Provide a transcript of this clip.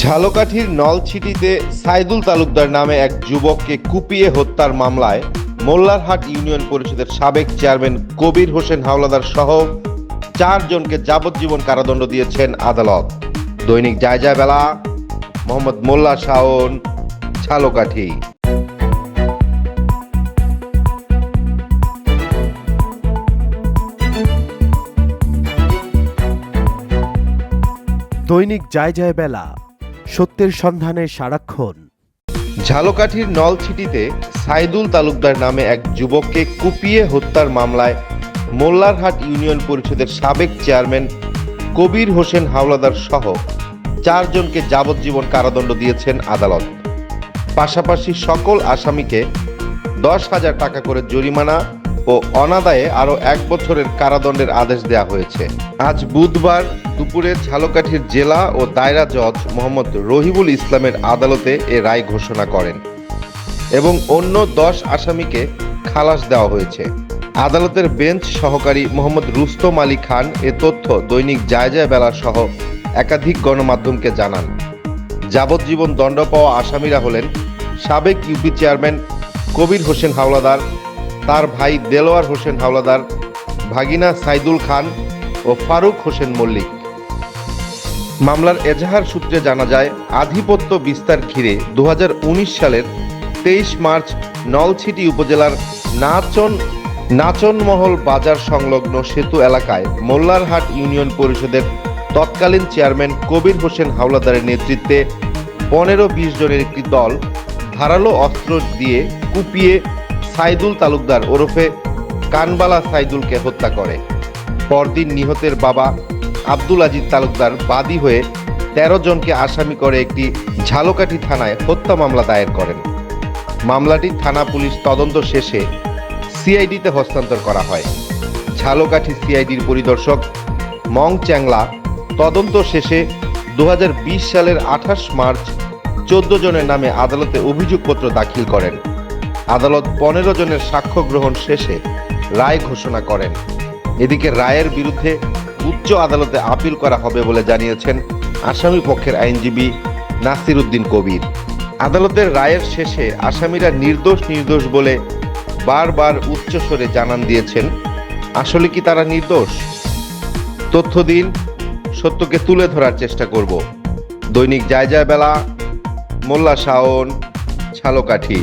ঝালকাঠির নলছিটিতে সাইদুল তালুকদার নামে এক যুবককে কুপিয়ে হত্যার মামলায় মোল্লারহাট ইউনিয়ন পরিষদের সাবেক চেয়ারম্যান কবির হোসেন হাওলাদার সহ চারজনকে যাবজ্জীবন কারাদণ্ড দিয়েছেন আদালত। দৈনিক জায়জা বেলা, মোহাম্মদ মোল্লা শাওন, ঝালকাঠি। দৈনিক যায় যায় বেলা সত্যের সন্ধানে সারাক্ষণ। ঝালকাঠির নলছিটিতে সাইদুল তালুকদার নামে এক যুবককে কুপিয়ে হত্যার মামলায় মোল্লারহাট ইউনিয়ন পরিষদের সাবেক চেয়ারম্যান কবির হোসেন হাওলাদার সহ চারজনকে যাবজ্জীবন কারাদণ্ড দিয়েছেন আদালত। পাশাপাশি সকল আসামিকে দশ হাজার টাকা করে জরিমানা ও অনাদায়ে আরও এক বছরের কারাদণ্ডের আদেশ দেওয়া হয়েছে। আজ বুধবার দুপুরে ঝালকাঠির জেলা ও দায়রা জজ মোহাম্মদ রহিবুল ইসলামের আদালতে এ রায় ঘোষণা করেন এবং অন্য দশ আসামিকে খালাস দেওয়া হয়েছে। আদালতের বেঞ্চ সহকারী মোহাম্মদ রুস্তম আলী খান এ তথ্য দৈনিক জায়জা বেলা সহ একাধিক গণমাধ্যমকে জানান। যাবজ্জীবন দণ্ড পাওয়া আসামিরা হলেন সাবেক ইউপি চেয়ারম্যান কবির হোসেন হাওলাদার তার ভাই দেলোয়ার হোসেন হাওলাদার, ভাগিনা সাইদুল খান ও ফারুক হোসেন মল্লিক। মামলার এজাহার সূত্রে জানা যায়, আধিপত্য বিস্তার ঘিরে দু হাজার উনিশ সালের তেইশ মার্চ নলছিটি উপজেলার নাচন, নাচনমহল বাজার সংলগ্ন সেতু এলাকায় মোল্লারহাট ইউনিয়ন পরিষদের তৎকালীন চেয়ারম্যান কবির হোসেন হাওলাদারের নেতৃত্বে পনেরো বিশ জনের একটি দল ধারালো অস্ত্র দিয়ে কুপিয়ে সাইদুল তালুকদার ওরফে কানবালা সাইদুলকে হত্যা করে। পরদিন নিহতের বাবা আব্দুল আজিজ তালুকদার বাদী হয়ে তেরো জনকে আসামি করে একটি ঝালকাঠি থানায় হত্যা মামলা দায়ের করেন। মামলাটি থানা পুলিশ তদন্ত শেষে সিআইডিতে হস্তান্তর করা হয়। ঝালকাঠি সিআইডির পরিদর্শক মং চ্যাংলা তদন্ত শেষে দু হাজার বিশ সালের আঠাশ মার্চ চোদ্দ জনের নামে আদালতে অভিযোগপত্র দাখিল করেন। আদালত পনেরো জনের সাক্ষ্য গ্রহণ শেষে রায় ঘোষণা করেন। এদিকে রায়ের বিরুদ্ধে উচ্চ আদালতে আপিল করা হবে বলে জানিয়েছেন আসামি পক্ষের আইনজীবী নাসির উদ্দিন কবির। আদালতের রায়ের শেষে আসামিরা নির্দোষ নির্দোষ বলে বারবার উচ্চস্বরে জানান দিয়েছেন, আসলে কি তারা নির্দোষ? তথ্য দিন, সত্যকে তুলে ধরার চেষ্টা করব। দৈনিক যায় বেলা, মোল্লা শাওন, ছালকাঠি।